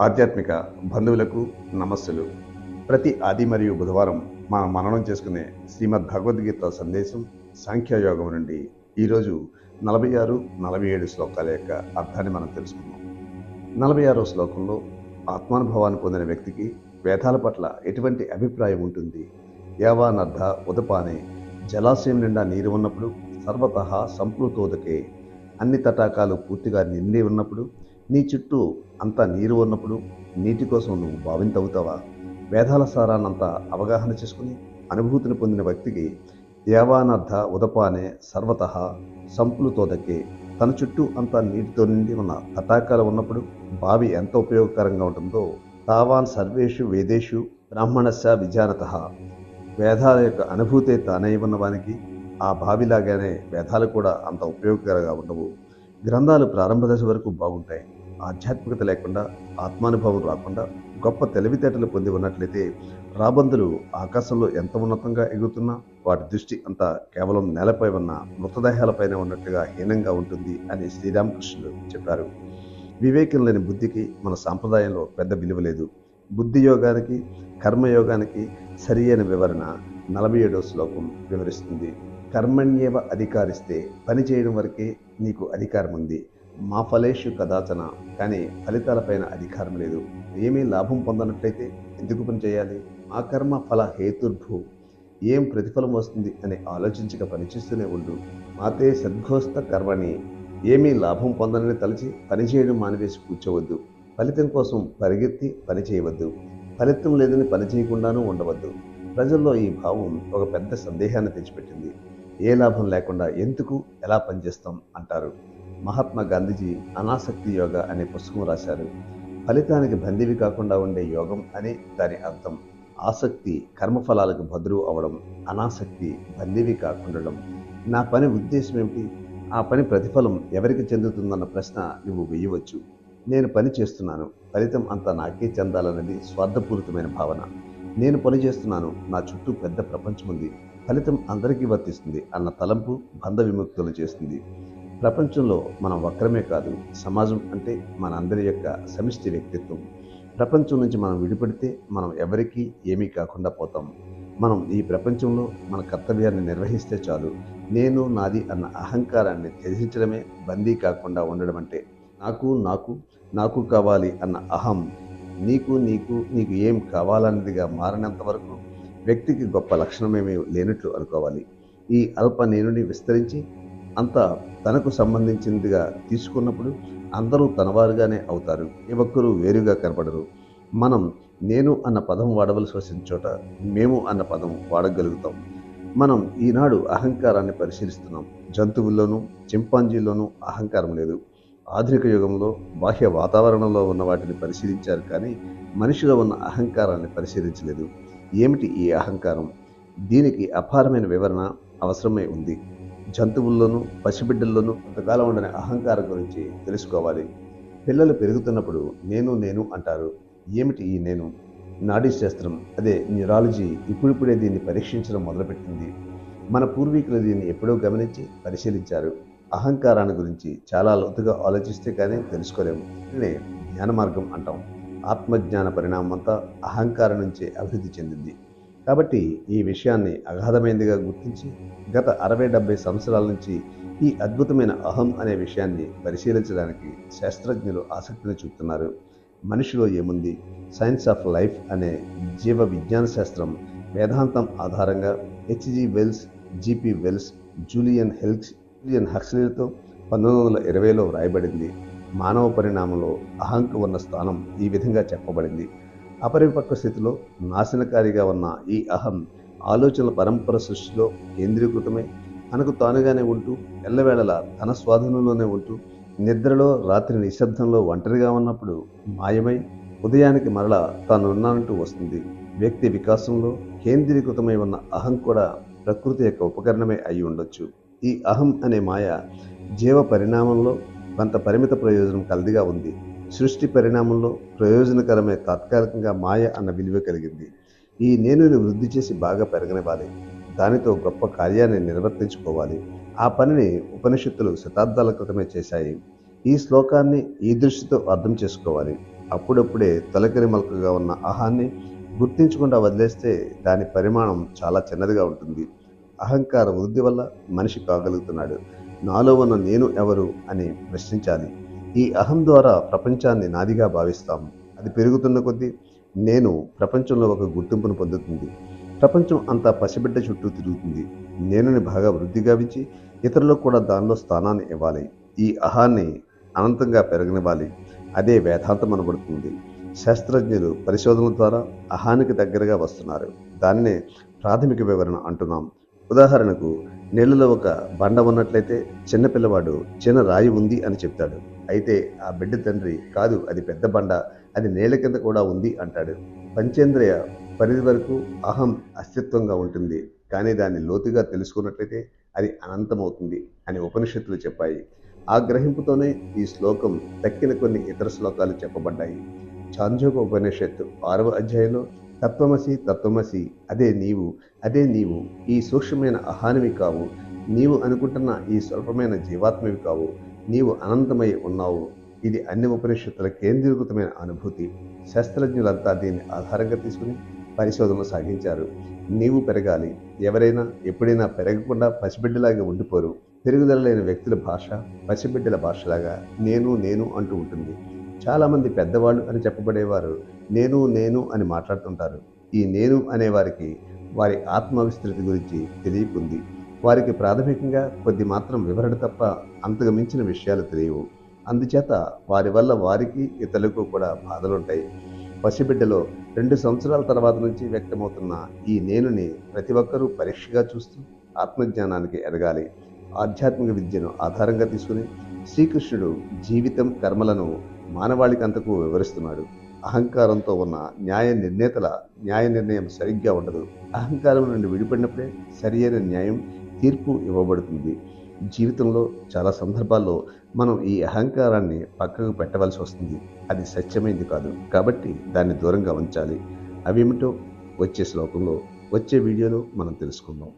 ఆధ్యాత్మిక బంధువులకు నమస్సులు. ప్రతి ఆది మరియు బుధవారం మనం మననం చేసుకునే శ్రీమద్ భగవద్గీత సందేశం సాంఖ్యయోగం నుండి ఈరోజు నలభై ఆరు నలభై ఏడు శ్లోకాల యొక్క అర్థాన్ని మనం తెలుసుకుందాం. నలభై ఆరో శ్లోకంలో ఆత్మానుభవాన్ని పొందిన వ్యక్తికి వేదాల పట్ల ఎటువంటి అభిప్రాయం ఉంటుంది? యావానర్ధ ఉదపానే జలాశయం నిండా నీరు ఉన్నప్పుడు సర్వత సంప్లుతోదకే అన్ని తటాకాలు పూర్తిగా నిండి ఉన్నప్పుడు నీ చుట్టూ అంతా నీరు ఉన్నప్పుడు నీటి కోసం నువ్వు భావింతవుతావా? వేదాల సారాన్నంతా అవగాహన చేసుకుని అనుభూతిని పొందిన వ్యక్తికి దేవానర్థ ఉదపానే సర్వత సంప్లుతోదకే. తన చుట్టూ అంతా నీటితో నిండి ఉన్న తటాకాలు ఉన్నప్పుడు బావి ఎంత ఉపయోగకరంగా ఉంటుందో తావాన్ సర్వేషు వేదేషు బ్రాహ్మణస్య విజానత. వేదాల యొక్క అనుభూతే తానై ఉన్నవానికి ఆ బావిలాగానే వేదాలు కూడా అంత ఉపయోగకరంగా ఉండవు. గ్రంథాలు ప్రారంభ దశ వరకు బాగుంటాయి. ఆధ్యాత్మికత లేకుండా ఆత్మానుభవం రాకుండా గొప్ప తెలివితేటలు పొంది ఉన్నట్లయితే రాబందులు ఆకాశంలో ఎంత ఉన్నతంగా ఎగురుతున్నా వాటి దృష్టి అంతా కేవలం నేలపై ఉన్న మృతదేహాలపైనే ఉన్నట్టుగా హీనంగా ఉంటుంది అని శ్రీరామకృష్ణుడు చెప్పారు. వివేకం లేని బుద్ధికి మన సాంప్రదాయంలో పెద్ద విలువ లేదు. బుద్ధి యోగానికి కర్మయోగానికి సరి అయిన వివరణ నలభై ఏడో శ్లోకం వివరిస్తుంది. కర్మణ్యేవ అధికారిస్తే పని చేయడం వరకే నీకు అధికారం ఉంది మా ఫలేషు కదాచన కానీ ఫలితాలపైన అధికారం లేదు. ఏమీ లాభం పొందనట్లయితే ఎందుకు పని చేయాలి? ఆ కర్మ ఫల హేతుర్భూ. ఏం ప్రతిఫలం వస్తుంది అని ఆలోచించక పనిచేస్తూనే ఉండు. మాతే సద్ఘోస్త కర్మని ఏమీ లాభం పొందనని తలచి పనిచేయడం మానివేసి కూర్చోవద్దు. ఫలితం కోసం పరిగెత్తి పని చేయవద్దు. ఫలితం లేదని పని చేయకుండానూ ఉండవద్దు. ప్రజల్లో ఈ భావం ఒక పెద్ద సందేహాన్ని తెచ్చిపెట్టింది. ఏ లాభం లేకుండా ఎందుకు ఎలా పనిచేస్తాం అంటారు. మహాత్మా గాంధీజీ అనాసక్తి యోగ అనే పుస్తకం రాశారు. ఫలితానికి బందీవి కాకుండా ఉండే యోగం అని దాని అర్థం ఆసక్తి కర్మఫలాలకు భద్రువు అవడం అనాసక్తి బందీవి కాకుండడం. నా పని ఉద్దేశం ఏమిటి? ఆ పని ప్రతిఫలం ఎవరికి చెందుతుందన్న ప్రశ్న నువ్వు వేయవచ్చు. నేను పని చేస్తున్నాను. ఫలితం అంతా నాకే చెందాలన్నది స్వార్థపూరితమైన భావన. నేను పని చేస్తున్నాను. నా చుట్టూ పెద్ద ప్రపంచం ఉంది ఫలితం అందరికీ వర్తిస్తుంది అన్న తలంపు బంధ విముక్తులు చేస్తుంది. ప్రపంచంలో మనం వక్రమే కాదు సమాజం అంటే మనందరి యొక్క సమిష్టి వ్యక్తిత్వం. ప్రపంచం నుంచి మనం విడిపడితే మనం ఎవరికీ ఏమీ కాకుండా పోతాం. మనం ఈ ప్రపంచంలో మన కర్తవ్యాన్ని నిర్వహిస్తే చాలు. నేను నాది అన్న అహంకారాన్ని త్యజించడమే బందీ కాకుండా ఉండడం అంటే నాకు నాకు నాకు కావాలి అన్న అహం. నీకు నీకు నీకు ఏం కావాలన్నదిగా మారినంత వరకు వ్యక్తికి గొప్ప లక్షణమేమీ లేనట్లు అనుకోవాలి. ఈ అల్ప నేనుని విస్తరించి అంత తనకు సంబంధించినదిగా తీసుకున్నప్పుడు అందరూ తనవారుగానే అవుతారు. ఏ ఒక్కరూ వేరుగా కనపడరు. మనం నేను అన్న పదం వాడవలసి వచ్చిన చోట మేము అన్న పదం వాడగలుగుతాం. మనం ఈనాడు అహంకారాన్ని పరిశీలిస్తున్నాం. జంతువుల్లోనూ చింపాంజీల్లోనూ అహంకారం లేదు. ఆధునిక యుగంలో బాహ్య వాతావరణంలో ఉన్న వాటిని పరిశీలించారు కానీ మనిషిలో ఉన్న అహంకారాన్ని పరిశీలించలేదు. ఏమిటి ఈ అహంకారం? దీనికి అపారమైన వివరణ అవసరమై ఉంది. జంతువుల్లోనూ పసిబిడ్డల్లోనూ కొంతకాలం ఉండని అహంకారం గురించి తెలుసుకోవాలి. పిల్లలు పెరుగుతున్నప్పుడు నేను నేను అంటారు. ఏమిటి ఈ నేను? నాడీ శాస్త్రం. అదే న్యూరాలజీ ఇప్పుడిప్పుడే దీన్ని పరీక్షించడం మొదలుపెట్టింది. మన పూర్వీకులు దీన్ని ఎప్పుడో గమనించి పరిశీలించారు. అహంకారాన్ని గురించి చాలా లోతుగా ఆలోచిస్తే కానీ తెలుసుకోలేము. దీన్నే జ్ఞాన మార్గం అంటాం. ఆత్మజ్ఞాన పరిణామం అంతా అహంకారం నుంచే అభివృద్ధి చెందింది. కాబట్టి ఈ విషయాన్ని అగాధమైనదిగా గుర్తించి గత అరవై డెబ్బై సంవత్సరాల నుంచి ఈ అద్భుతమైన అహం అనే విషయాన్ని పరిశీలించడానికి శాస్త్రజ్ఞులు ఆసక్తిని చూపుతున్నారు. మనిషిలో ఏముంది? సైన్స్ ఆఫ్ లైఫ్ అనే జీవ విజ్ఞాన శాస్త్రం వేదాంతం ఆధారంగా H G Wells G P Wells Julian హెల్క్స్ Julian హక్స్లీలతో పంతొమ్మిది వందల ఇరవైలో వ్రాయబడింది. మానవ పరిణామంలో అహంకు ఉన్న స్థానం ఈ విధంగా చెప్పబడింది. అపరిపక్వ స్థితిలో నాశనకారిగా ఉన్న ఈ అహం ఆలోచనల పరంపర సృష్టిలో కేంద్రీకృతమై తనకు తానుగానే ఉంటూ ఎల్లవేళలా తన స్వాధీనంలోనే ఉంటూ నిద్రలో రాత్రి నిశ్శబ్దంలో ఒంటరిగా ఉన్నప్పుడు మాయమై ఉదయానికి మరల తాను ఉన్నానంటూ వస్తుంది. వ్యక్తి వికాసంలో కేంద్రీకృతమై ఉన్న అహం కూడా ప్రకృతి యొక్క ఉపకరణమే అయి ఉండొచ్చు. ఈ అహం అనే మాయ జీవ పరిణామంలో కొంత పరిమిత ప్రయోజనం కలదిగా ఉంది. సృష్టి పరిణామంలో ప్రయోజనకరమే తాత్కాలికంగా మాయ అన్న విలువ కలిగింది. ఈ నేనుని వృద్ధి చేసి బాగా పెరగనివ్వాలి. దానితో గొప్ప కార్యాన్ని నిర్వర్తించుకోవాలి. ఆ పనిని ఉపనిషత్తులు శతాబ్దాల క్రితమే చేశాయి. ఈ శ్లోకాన్ని ఈ దృష్టితో అర్థం చేసుకోవాలి. అప్పుడప్పుడే తొలకరి మలకగా ఉన్న అహాన్ని గుర్తించకుండా వదిలేస్తే దాని పరిమాణం చాలా చిన్నదిగా ఉంటుంది. అహంకార వృద్ధి వల్ల మనిషి కాగలుగుతున్నాడు. నాలో ఉన్న నేను ఎవరు అని ప్రశ్నించాలి. ఈ అహం ద్వారా ప్రపంచాన్ని నాదిగా భావిస్తాము. అది పెరుగుతున్న కొద్దీ నేను ప్రపంచంలో ఒక గుర్తింపును పొందుతుంది. ప్రపంచం అంతా పసిబిడ్డ చుట్టూ తిరుగుతుంది. నేనుని బాగా వృద్ధి గావించి ఇతరులకు కూడా దానిలో స్థానాన్ని ఇవ్వాలి. ఈ అహాన్ని అనంతంగా పెరగనివ్వాలి. అదే వేదాంతం అనబడుతుంది. శాస్త్రజ్ఞులు పరిశోధనల ద్వారా అహానికి దగ్గరగా వస్తున్నారు. దాన్నే ప్రాథమిక వివరణ అంటున్నాం. ఉదాహరణకు నీళ్ళలో ఒక బండ ఉన్నట్లయితే చిన్నపిల్లవాడు చిన్న రాయి ఉంది అని చెప్తాడు. అయితే ఆ బిడ్డ తండ్రి కాదు అది పెద్ద బండ అది నేల కింద కూడా ఉంది అంటాడు. పంచేంద్రియ పరిధి వరకు అహం అస్తిత్వంగా ఉంటుంది. కానీ దాన్ని లోతుగా తెలుసుకున్నట్లయితే అది అనంతమవుతుంది అని ఉపనిషత్తులు చెప్పాయి. ఆ గ్రహింపుతోనే ఈ శ్లోకం తక్కిన కొన్ని ఇతర శ్లోకాలు చెప్పబడ్డాయి. చాంద్రోగ ఉపనిషత్తు ఆరవ అధ్యాయంలో తత్వమసి తత్వమసి అదే నీవు అదే నీవు ఈ సూక్ష్మమైన అహానివి కావు. నీవు అనుకుంటున్న ఈ స్వల్పమైన జీవాత్మవి కావు. నీవు అనంతమై ఉన్నావు. ఇది అన్ని ఉపనిషత్తుల కేంద్రీకృతమైన అనుభూతి. శాస్త్రజ్ఞులంతా దీన్ని ఆధారంగా తీసుకుని పరిశోధనలు సాగించారు. నీవు పెరగాలి. ఎవరైనా ఎప్పుడైనా పెరగకుండా పసిబిడ్డలాగా ఉండిపోరు. పెరుగుదల లేని వ్యక్తుల భాష పసిబిడ్డల భాషలాగా నేను నేను అంటూ ఉంటుంది. చాలామంది పెద్దవాళ్ళు అని చెప్పబడేవారు నేను నేను అని మాట్లాడుతుంటారు. ఈ నేను అనే వారికి వారి ఆత్మవిస్తృతి గురించి తెలియకుంది. వారికి ప్రాథమికంగా కొద్ది మాత్రం వివరణ తప్ప అంతకు మించిన విషయాలు తెలియవు. అందుచేత వారి వల్ల వారికి ఇతరులకు కూడా బాధలుంటాయి. పసిబిడ్డలో రెండు సంవత్సరాల తర్వాత నుంచి వ్యక్తమవుతున్న ఈ నేనుని ప్రతి ఒక్కరూ పరీక్షగా చూస్తూ ఆత్మజ్ఞానానికి ఎదగాలి. ఆధ్యాత్మిక విద్యను ఆధారంగా తీసుకుని శ్రీకృష్ణుడు జీవితం కర్మలను మానవాళికంతకు వివరిస్తున్నాడు. అహంకారంతో ఉన్న న్యాయ నిర్ణేతల న్యాయ నిర్ణయం సరిగ్గా ఉండదు. అహంకారం నుండి విడిపడినప్పుడే సరియైన న్యాయం తీర్పు ఇవ్వబడుతుంది. జీవితంలో చాలా సందర్భాల్లో మనం ఈ అహంకారాన్ని పక్కకు పెట్టవలసి వస్తుంది. అది సత్యమైంది కాదు. కాబట్టి దాన్ని దూరంగా ఉంచాలి. అవేమిటో వచ్చే శ్లోకంలో వచ్చే వీడియోలో మనం తెలుసుకుందాం.